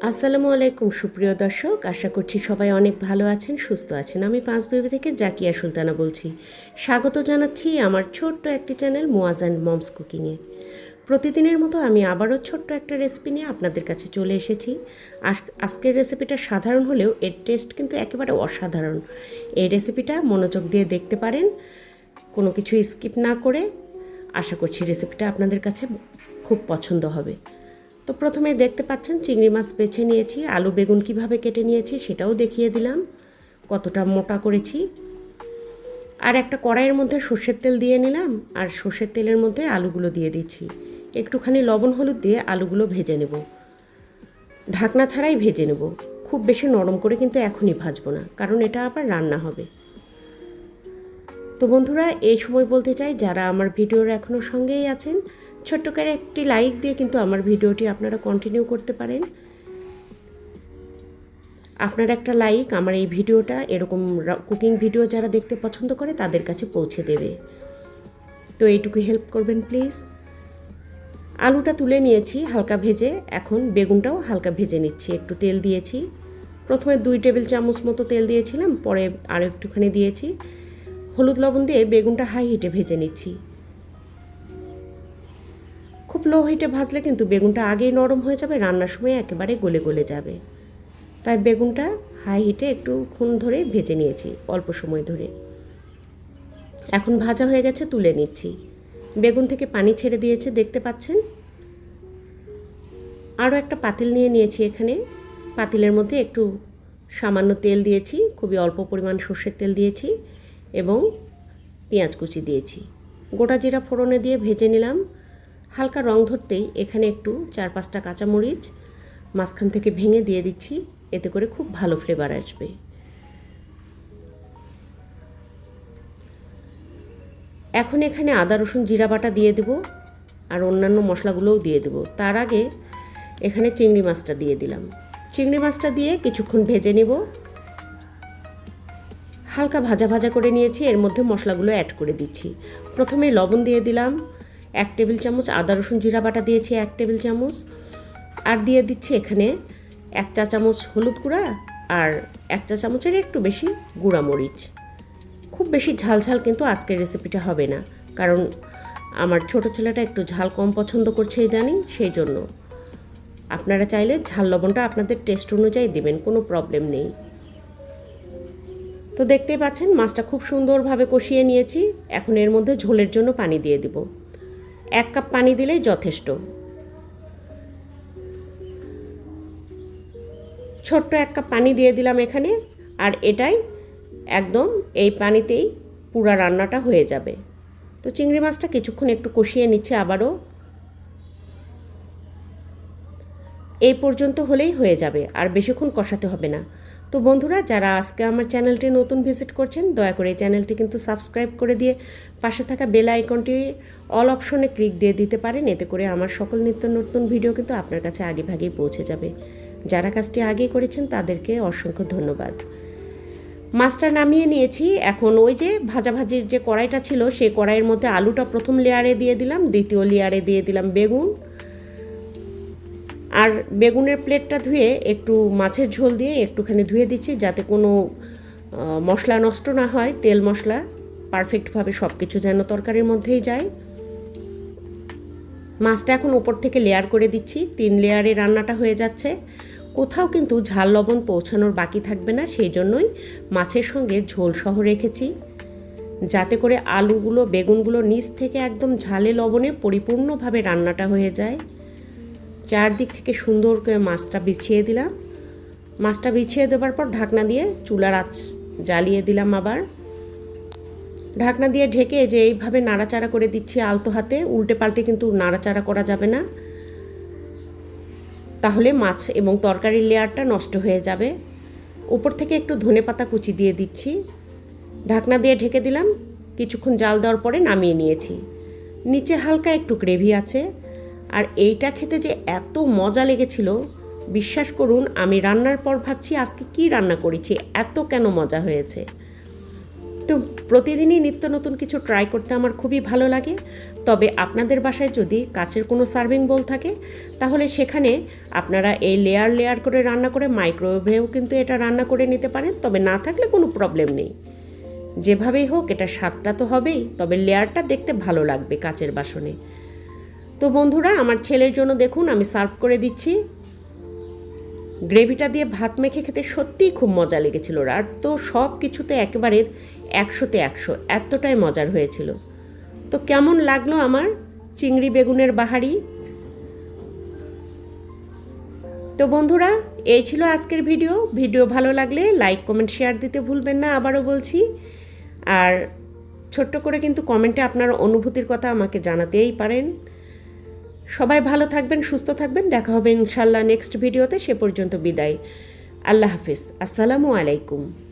আসসালামু আলাইকুম, সুপ্রিয় দর্শক। আশা করছি সবাই অনেক ভালো আছেন, সুস্থ আছেন। আমি পাঁচ বেবি থেকে জাকিয়া সুলতানা বলছি। স্বাগত জানাচ্ছি আমার ছোট্ট একটি চ্যানেল মোয়াজ অ্যান্ড মমস কুকিংয়ে প্রতিদিনের মতো আমি আবারও ছোট্ট একটা রেসিপি নিয়ে আপনাদের কাছে চলে এসেছি। আজ- আজকের রেসিপিটা সাধারণ হলেও এর টেস্ট কিন্তু একেবারে অসাধারণ। এই রেসিপিটা মনোযোগ দিয়ে দেখতে পারেন। কোনো কিছু স্কিপ না করে আশা করছি রেসিপিটা আপনাদের কাছে খুব পছন্দ হবে। তো প্রথমে দেখতে পাচ্ছেন চিংড়ি মাছ বেছে নিয়েছি, আলু বেগুন কীভাবে কেটে নিয়েছি সেটাও দেখিয়ে দিলাম, কতটা মোটা করেছি। আর একটা কড়াইয়ের মধ্যে সর্ষের তেল দিয়ে নিলাম, আর সর্ষের তেলের মধ্যে আলুগুলো দিয়ে দিচ্ছি। একটুখানি লবণ হলুদ দিয়ে আলুগুলো ভেজে নেব। ঢাকনা ছাড়াই ভেজে নেব। খুব বেশি নরম করে কিন্তু এখনই ভাজবো না, কারণ এটা আবার রান্না হবে। তো বন্ধুরা, এই সময় বলতে চাই, যারা আমার ভিডিওর এখনও সঙ্গেই আছেন ছোট্ট করে একটি লাইক দিয়ে কিন্তু আমার ভিডিওটি আপনারা কন্টিনিউ করতে পারেন। আপনার একটা লাইক আমার এই ভিডিওটা, এরকম কুকিং ভিডিও যারা দেখতে পছন্দ করে তাদের কাছে পৌঁছে দেবে। তো এইটুকু হেল্প করবেন প্লিজ আলুটা তুলে নিয়েছি হালকা ভেজে, এখন বেগুনটাও হালকা ভেজে নিচ্ছি, একটু তেল দিয়েছি। প্রথমে দুই টেবিল চামচ মতো তেল দিয়েছিলাম, পরে আরও একটুখানি দিয়েছি। হলুদ লবণ দিয়ে বেগুনটা হাই হিটে ভেজে নিচ্ছি। খুব লো হিটে ভাজলে কিন্তু বেগুনটা আগেই নরম হয়ে যাবে, রান্নার সময় একেবারে গলে গলে যাবে। তাই বেগুনটা হাই হিটে একটুক্ষণ ধরে ভেজে নিয়েছি, অল্প সময় ধরে। এখন ভাজা হয়ে গেছে, তুলে নিচ্ছি। বেগুন থেকে পানি ছেড়ে দিয়েছে, দেখতে পাচ্ছেন? আরও একটা পাতিল নিয়ে নিয়েছি এখানে। পাতিলের মধ্যে একটু সামান্য তেল দিয়েছি, খুবই অল্প পরিমাণ সর্ষের তেল দিয়েছি এবং পেঁয়াজ কুচি দিয়েছি। গোটা জিরা ফোড়নে দিয়ে ভেজে নিলাম। হালকা রং ধরতেই এখানে একটু চার পাঁচটা কাঁচামরিচ মাঝখান থেকে ভেঙে দিয়ে দিচ্ছি, এতে করে খুব ভালো ফ্লেভার আসবে। এখন এখানে আদা, রসুন, জিরা বাটা দিয়ে দেব আর অন্যান্য মশলাগুলোও দিয়ে দেব। তার আগে এখানে চিংড়ি মাছটা দিয়ে দিলাম। চিংড়ি মাছটা দিয়ে কিছুক্ষণ ভেজে নেব। হালকা ভাজা ভাজা করে নিয়েছি, এর মধ্যে মশলাগুলো অ্যাড করে দিচ্ছি। প্রথমে লবণ দিয়ে দিলাম এক টেবিল চামচ আদা, রসুন, জিরা বাটা দিয়েছি এক টেবিল চামচ। আর দিয়ে দিচ্ছি এখানে এক চা চামচ হলুদ গুঁড়া আর এক চা চামচের একটু বেশি গুঁড়া মরিচ। খুব বেশি ঝাল ঝাল কিন্তু আজকের রেসিপিটা হবে না, কারণ আমার ছোট ছেলেটা একটু ঝাল কম পছন্দ করছে ইদানিং, সেই জন্য। আপনারা চাইলে ঝাল লবণটা আপনাদের টেস্ট অনুযায়ী দেবেন, কোনো প্রবলেম নেই। তো দেখতেই পাচ্ছেন, মাছটা খুব সুন্দরভাবে কষিয়ে নিয়েছি। এখন এর মধ্যে ঝোলের জন্য পানি দিয়ে দিব। এক কাপ পানি দিলেই যথেষ্ট। ছোট্ট এক কাপ পানি দিয়ে দিলাম এখানে, আর এটাই একদম এই পানিতেই পুরা রান্নাটা হয়ে যাবে। তো চিংড়ি মাছটা কিছুক্ষণ একটু কষিয়ে নিচ্ছে আবারও। এই পর্যন্ত হলেই হয়ে যাবে, আর বেশিক্ষণ কষাতে হবে না। তো বন্ধুরা, যারা আজকে আমার চ্যানেলটি নতুন ভিজিট করছেন, দয়া করে এই চ্যানেলটি কিন্তু সাবস্ক্রাইব করে দিয়ে পাশে থাকা বেল আইকনটি অল অপশনে ক্লিক দিয়ে দিতে পারেন, এতে করে আমার সকল নিত্য নতুন ভিডিও কিন্তু আপনার কাছে আগে ভাগেই পৌঁছে যাবে। যারা কাজটি আগে করেছেন, তাদেরকে অসংখ্য ধন্যবাদ। মাছটা নামিয়ে নিয়েছি। এখন ওই যে ভাজাভাজির যে কড়াইটা ছিল, সেই কড়াইয়ের মধ্যে আলুটা প্রথম লেয়ারে দিয়ে দিলাম, দ্বিতীয় লেয়ারে দিয়ে দিলাম বেগুন আর বেগুনের প্লেটটা ধুয়ে একটু মাছের ঝোল দিয়ে একটুখানি ধুয়ে দিচ্ছি যাতে কোনো মশলা নষ্ট না হয়, তেল মশলা পারফেক্টভাবে সব কিছু যেন তরকারির মধ্যেই যায়। মাছটা এখন উপর থেকে লেয়ার করে দিচ্ছি, তিন লেয়ারে রান্নাটা হয়ে যাচ্ছে। কোথাও কিন্তু ঝাল লবণ পৌঁছানোর বাকি থাকবে না, সেই জন্যই মাছের সঙ্গে ঝোল সহ রেখেছি। যাতে করে আলুগুলো, বেগুনগুলো নিচ থেকে একদম ঝালে লবণে পরিপূর্ণভাবে রান্নাটা হয়ে যায়। চারদিক থেকে সুন্দর করে মাছটা বিছিয়ে দিলাম। মাছটা বিছিয়ে দেওয়ার পর ঢাকনা দিয়ে চুলার আঁচ জ্বালিয়ে দিলাম আবার। ঢাকনা দিয়ে ঢেকে যে এইভাবে নাড়াচাড়া করে দিচ্ছি আলতো হাতে, উল্টে পাল্টে কিন্তু নাড়াচাড়া করা যাবে না। তাহলে মাছ এবং তরকারির লেয়ারটা নষ্ট হয়ে যাবে। উপর থেকে একটু ধনে পাতা কুচি দিয়ে দিচ্ছি। ঢাকনা দিয়ে ঢেকে দিলাম। কিছুক্ষণ জাল দেওয়ার পরে নামিয়ে নিয়েছি। নিচে হালকা একটু গ্রেভি আছে। আর এইটা খেতে যে এত মজা লেগেছিল, বিশ্বাস করুন, আমি রান্নার পর ভাবছি আজকে কি রান্না করেছি, এত কেন মজা হয়েছে। তো প্রতিদিনই নিত্য নতুন কিছু ট্রাই করতে আমার খুবই ভালো লাগে। তবে আপনাদের বাসায় যদি কাচের কোনো সার্ভিং বোল থাকে, তাহলে সেখানে আপনারা এই লেয়ার লেয়ার করে রান্না করে মাইক্রোওয়েভেও কিন্তু এটা রান্না করে নিতে পারেন। তবে না থাকলে কোনো প্রবলেম নেই। যেভাবেই হোক, এটা স্বাদটা তো হবেই, তবে লেয়ারটা দেখতে ভালো লাগবে কাচের বাসনে। তো বন্ধুরা, আমার ছেলের জন্য দেখুন, আমি সার্ভ করে দিচ্ছি। গ্রেভিটা দিয়ে ভাত মেখে খেতে সত্যিই খুব মজা লেগেছিল। আর তো সব কিছুতে একেবারে একশোতে একশো, এতটাই মজার হয়েছিল। তো কেমন লাগল আমার চিংড়ি বেগুনের বাহারি? তো বন্ধুরা, এই ছিল আজকের ভিডিও। ভিডিও ভালো লাগলে লাইক, কমেন্ট, শেয়ার দিতে ভুলবেন না, আবারও বলছি। আর ছোট্ট করে কিন্তু কমেন্টে আপনার অনুভূতির কথা আমাকে জানাতেই পারেন। সবাই ভালো থাকবেন, সুস্থ থাকবেন। দেখা হবে ইনশাল্লাহ নেক্সট ভিডিওতে সে পর্যন্ত বিদায়। আল্লাহ হাফিজ। আসসালামু আলাইকুম।